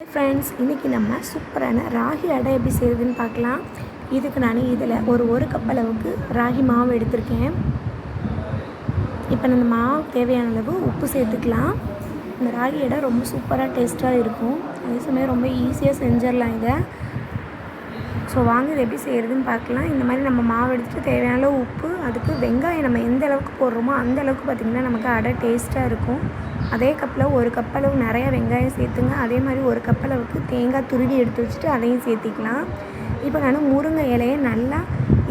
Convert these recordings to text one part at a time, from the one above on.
Friends இன்றைக்கி நம்ம சூப்பரான ராகி அடை எப்படி செய்யுதுன்னு பார்க்கலாம். இதுக்கு நான் இதில் ஒரு ஒரு கப் அளவுக்கு ராகி மாவு எடுத்திருக்கேன். இப்போ இந்த மாவு தேவையான அளவு உப்பு சேர்த்துக்கலாம். இந்த ராகி அடை ரொம்ப சூப்பராக டேஸ்ட்டாக இருக்கும். அதே சமயம் ரொம்ப ஈஸியாக செஞ்சிடலாம் இதை. ஸோ வாங்க இது எப்படி செய்கிறதுன்னு பார்க்கலாம். இந்த மாதிரி நம்ம மாவு எடுத்துகிட்டு தேவையான அளவு உப்பு அதுக்கு வெங்காயம் நம்ம எந்த அளவுக்கு போடுறோமோ அந்த அளவுக்கு பார்த்திங்கன்னா நமக்கு அடை டேஸ்ட்டாக இருக்கும். அதே கப்பில் ஒரு கப் அளவு நிறைய வெங்காயம் சேர்த்துங்க. அதே மாதிரி ஒரு கப் அளவுக்கு தேங்காய் துருவி எடுத்து வச்சுட்டு அதையும் சேர்த்திக்கலாம். இப்போ நான் முருங்கை இலையை நல்லா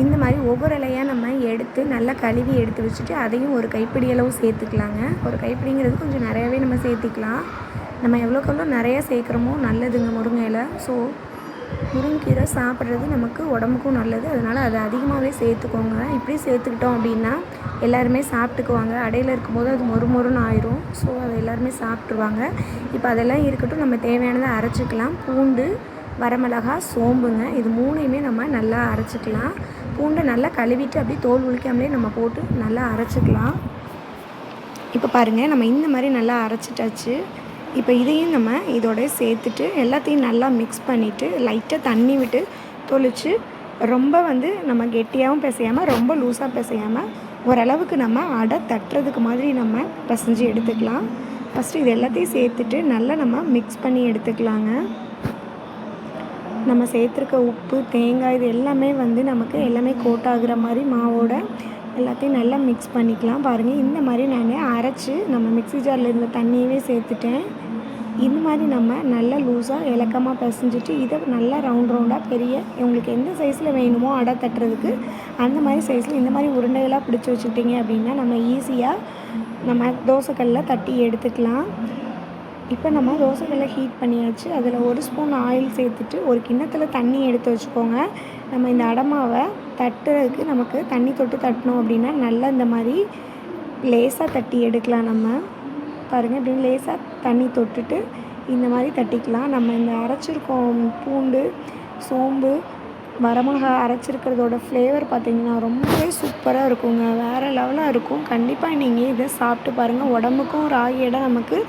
இந்த மாதிரி ஒவ்வொரு இலையாக நம்ம எடுத்து நல்லா கழுவி எடுத்து வச்சுட்டு அதையும் ஒரு கைப்பிடி அளவு சேர்த்துக்கலாங்க. ஒரு கைப்பிடிங்கிறது கொஞ்சம் நிறையாவே நம்ம சேர்த்திக்கலாம். நம்ம எவ்வளோக்கு எவ்வளோ நிறையா சேர்க்குறோமோ நல்லதுங்க முருங்கை இலை. ஸோ முருங்கீரை சாப்பிட்றது நமக்கு உடம்புக்கும் நல்லது. அதனால் அதை அதிகமாகவே சேர்த்துக்கோங்க. இப்படி சேர்த்துக்கிட்டோம் அப்படின்னா எல்லாருமே சாப்பிட்டுக்குவாங்க. அடையில் இருக்கும்போது அது மொறு மொறுன்னு ஆயிரும். ஸோ அதை எல்லாருமே சாப்பிட்ருவாங்க இப்போ அதெல்லாம் இருக்கட்டும் நம்ம தேவையானதை அரைச்சிக்கலாம். பூண்டு வரமிளகா சோம்புங்க இது மூணையுமே நம்ம நல்லா அரைச்சிக்கலாம். பூண்டை நல்லா கழுவிட்டு அப்படியே தோல் உளிக்காமலே நம்ம போட்டு நல்லா அரைச்சிக்கலாம். இப்போ பாருங்கள் நம்ம இந்த மாதிரி நல்லா அரைச்சிட்டாச்சு. இப்போ இதையும் நம்ம இதோட சேர்த்துட்டு எல்லாத்தையும் நல்லா மிக்ஸ் பண்ணிவிட்டு லைட்டாக தண்ணி விட்டு தொளித்து ரொம்ப வந்து நம்ம கெட்டியாகவும் பிசையாமல் ரொம்ப லூஸாக பிசையாமல் ஓரளவுக்கு நம்ம அடை தட்டுறதுக்கு மாதிரி நம்ம பிசைஞ்சு எடுத்துக்கலாம். ஃபஸ்ட்டு இது எல்லாத்தையும் சேர்த்துட்டு நல்லா நம்ம மிக்ஸ் பண்ணி எடுத்துக்கலாங்க. நம்ம சேர்த்துருக்க உப்பு தேங்காய் இது எல்லாமே வந்து நமக்கு எல்லாமே கோட் ஆகுற மாதிரி மாவோட எல்லாத்தையும் நல்லா மிக்ஸ் பண்ணிக்கலாம். பாருங்கள் இந்த மாதிரி நான் அரைச்சி நம்ம மிக்ஸி ஜாரில் இருந்த தண்ணியவே சேர்த்துட்டேன். இந்த மாதிரி நம்ம நல்லா லூஸாக இலக்கமாக பிசைஞ்சிட்டு இதை நல்லா ரவுண்ட் ரவுண்டாக பெரிய உங்களுக்கு எந்த சைஸில் வேணுமோ அடை தட்டுறதுக்கு அந்த மாதிரி சைஸில் இந்த மாதிரி உருண்டைகளாக பிடிச்சி வச்சுக்கிட்டிங்க அப்படின்னா நம்ம ஈஸியாக நம்ம தோசைக்கல்லில் தட்டி எடுத்துக்கலாம். இப்போ நம்ம தோசைக்கல்லை ஹீட் பண்ணியாச்சு. அதில் ஒரு ஸ்பூன் ஆயில் சேர்த்துட்டு ஒரு கிண்ணத்தில் தண்ணி எடுத்து வச்சுக்கோங்க. நம்ம இந்த அடமாவை தட்டுறதுக்கு நமக்கு தண்ணி தொட்டு தட்டினோம் அப்படின்னா நல்லா இந்த மாதிரி லேசாக தட்டி எடுக்கலாம் நம்ம. பாருங்கள் இப்படி லேசாக தண்ணி தொட்டுட்டு இந்த மாதிரி தட்டிக்கலாம். நம்ம இந்த அரைச்சிருக்கோம் பூண்டு சோம்பு வரமிளகா அரைச்சிருக்கிறதோட ஃப்ளேவர் பார்த்திங்கன்னா ரொம்பவே சூப்பராக இருக்குங்க. வேறு லெவலாக இருக்கும். கண்டிப்பாக நீங்கள் இதை சாப்பிட்டு பாருங்கள் உடம்புக்கும் ராகி இடம் நமக்கு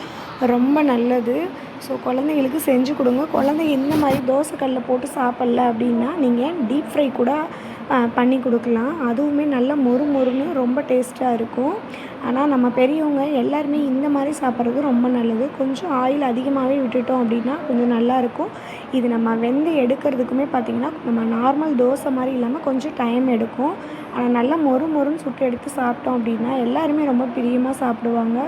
ரொம்ப நல்லது. ஸோ குழந்தைங்களுக்கு செஞ்சு கொடுங்க. குழந்தைங்க இந்த மாதிரி தோசைக்கல்லில் போட்டு சாப்பிட்ல அப்படின்னா நீங்கள் டீப் ஃப்ரை கூட பண்ணி கொடுக்கலாம். அதுவுமே நல்லா மொறு மொறுன்னு ரொம்ப டேஸ்ட்டாக இருக்கும். ஆனால் நம்ம பெரியவங்க எல்லாருமே இந்த மாதிரி சாப்பிட்றது ரொம்ப நல்லது. கொஞ்சம் ஆயில் அதிகமாகவே விட்டுட்டோம் அப்படின்னா கொஞ்சம் நல்லாயிருக்கும் இது நம்ம வெந்து எடுக்கிறதுக்குமே பார்த்திங்கன்னா நம்ம நார்மல் தோசை மாதிரி இல்லாமல் கொஞ்சம் டைம் எடுக்கும். ஆனால் நல்லா மொறு மொறுன்னு சுட்டு எடுத்து சாப்பிட்டோம் அப்படின்னா எல்லாருமே ரொம்ப பிரியமாக சாப்பிடுவாங்க.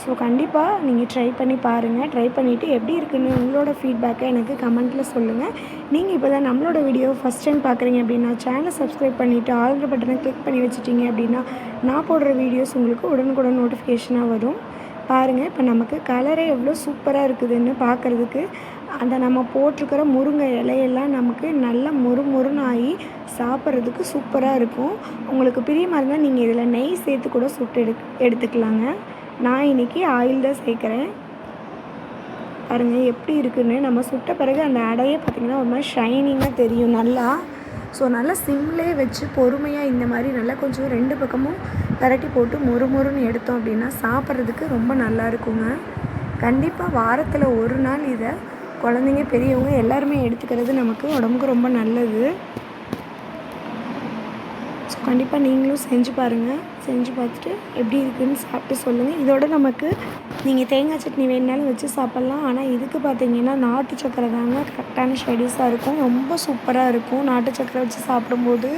ஸோ கண்டிப்பாக நீங்கள் ட்ரை பண்ணி பாருங்கள் ட்ரை பண்ணிவிட்டு எப்படி இருக்குன்னு உங்களோட ஃபீட்பேக்கை எனக்கு கமெண்ட்டில் சொல்லுங்கள் நீங்கள் இப்போ தான் நம்மளோட வீடியோ ஃபஸ்ட் டைம் பார்க்குறீங்க அப்படின்னா சேனலை சப்ஸ்கிரைப் பண்ணிவிட்டு ஆல்ரெடி பட்டனை கிளிக் பண்ணி வச்சுட்டிங்க அப்படின்னா நான் போடுற வீடியோஸ் உங்களுக்கு உடனுக்குடன் நோட்டிஃபிகேஷனாக வரும். பாருங்கள் இப்போ நமக்கு கலரே எவ்வளோ சூப்பராக இருக்குதுன்னு பார்க்குறதுக்கு அந்த நம்ம போட்டிருக்கிற முருங்கை இலையெல்லாம் நமக்கு நல்லா மொறு மொறுன்னு ஆகி சாப்பிட்றதுக்கு சூப்பராக இருக்கும். உங்களுக்கு பிரியமாக இருந்தால் நீங்கள் இதில் நெய் சேர்த்து கூட சுட்டு எடு எடுத்துக்கலாங்க. நான் இன்றைக்கி ஆயில் தான் சேர்க்குறேன். பாருங்கள் எப்படி இருக்குன்னு. நம்ம சுட்ட பிறகு அந்த அடையே பார்த்திங்கன்னா ஒரு மாதிரி ஷைனிங்காக தெரியும் நல்லா. ஸோ நல்லா சிம்லேயே வச்சு பொறுமையாக இந்த மாதிரி நல்லா கொஞ்சம் ரெண்டு பக்கமும் பரட்டி போட்டு மொறு மொறுன்னு எடுத்தோம் அப்படின்னா சாப்பிட்றதுக்கு ரொம்ப நல்லா இருக்குங்க. கண்டிப்பாக வாரத்தில் ஒரு நாள் இதை குழந்தைங்க பெரியவங்க எல்லாருமே எடுத்துக்கிறது நமக்கு உடம்புக்கு ரொம்ப நல்லது. ஸோ கண்டிப்பாக நீங்களும் செஞ்சு பாருங்கள் செஞ்சு பார்த்துட்டு எப்படி இருக்குதுன்னு சாப்பிட்டு சொல்லுங்கள் இதோட நமக்கு நீங்கள் தேங்காய் சட்னி வேணுனாலும் வச்சு சாப்பிட்லாம். ஆனால் இதுக்கு பார்த்தீங்கன்னா நாட்டு சக்கரை தாங்க கரெக்டான ஷெடியூஸாக இருக்கும். ரொம்ப சூப்பராக இருக்கும். நாட்டு சக்கரை வச்சு சாப்பிடும்போது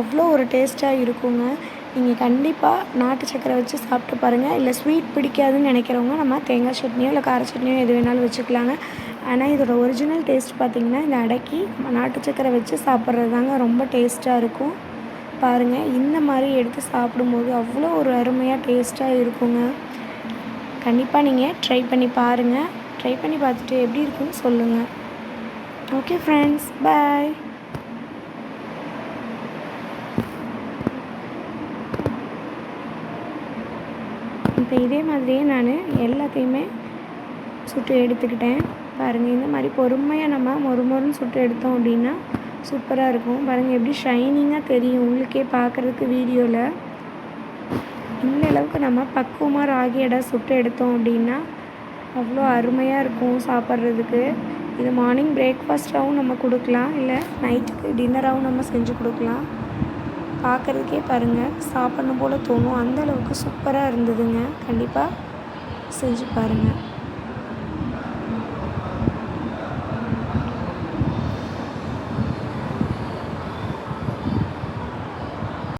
அவ்வளோ ஒரு டேஸ்ட்டாக இருக்குங்க. நீங்கள் கண்டிப்பாக நாட்டு சக்கரை வச்சு சாப்பிட்டு பாருங்கள் இல்லை ஸ்வீட் பிடிக்காதுன்னு நினைக்கிறவங்க நம்ம தேங்காய் சட்னியோ இல்லை கார சட்னியோ எது வேணாலும் வச்சுக்கலாங்க. ஆனால் இதோட ஒரிஜினல் டேஸ்ட் பார்த்திங்கன்னா இந்த அடக்கி நம்ம நாட்டு சக்கரை வச்சு சாப்பிட்றது தாங்க ரொம்ப டேஸ்ட்டாக இருக்கும். பாருங்கள் இந்த மாதிரி எடுத்து சாப்பிடும்போது அவ்வளோ ஒரு அருமையாக டேஸ்ட்டாக இருக்குங்க. கண்டிப்பாக நீங்கள் ட்ரை பண்ணி பாருங்கள் ட்ரை பண்ணி பார்த்துட்டு எப்படி இருக்குன்னு சொல்லுங்கள் ஓகே ஃப்ரெண்ட்ஸ் பாய் இப்போ இதே மாதிரியே நான் எல்லாத்தையுமே சுட்டு எடுத்துக்கிட்டேன். பாருங்கள் இந்த மாதிரி பொறுமையாக நம்ம மொறு மொறுன்னு சுட்டு எடுத்தோம் அப்படின்னா சூப்பராக இருக்கும். பாருங்கள் எப்படி ஷைனிங்காக தெரியும். உங்களுக்கே பார்க்குறதுக்கு வீடியோவில் இந்த அளவுக்கு நம்ம பக்குவமாக ராகி இடம் சுட்டு எடுத்தோம் அப்படின்னா அவ்வளோ அருமையாக இருக்கும் சாப்பிட்றதுக்கு. இது மார்னிங் பிரேக்ஃபாஸ்ட்டாகவும் நம்ம கொடுக்கலாம். இல்லை நைட்டுக்கு டின்னராகவும் நம்ம செஞ்சு கொடுக்கலாம். பார்க்குறதுக்கே பாருங்கள் சாப்பிட்ணும் போல் தோணும். அந்தளவுக்கு சூப்பராக இருந்ததுங்க. கண்டிப்பாக செஞ்சு பாருங்கள்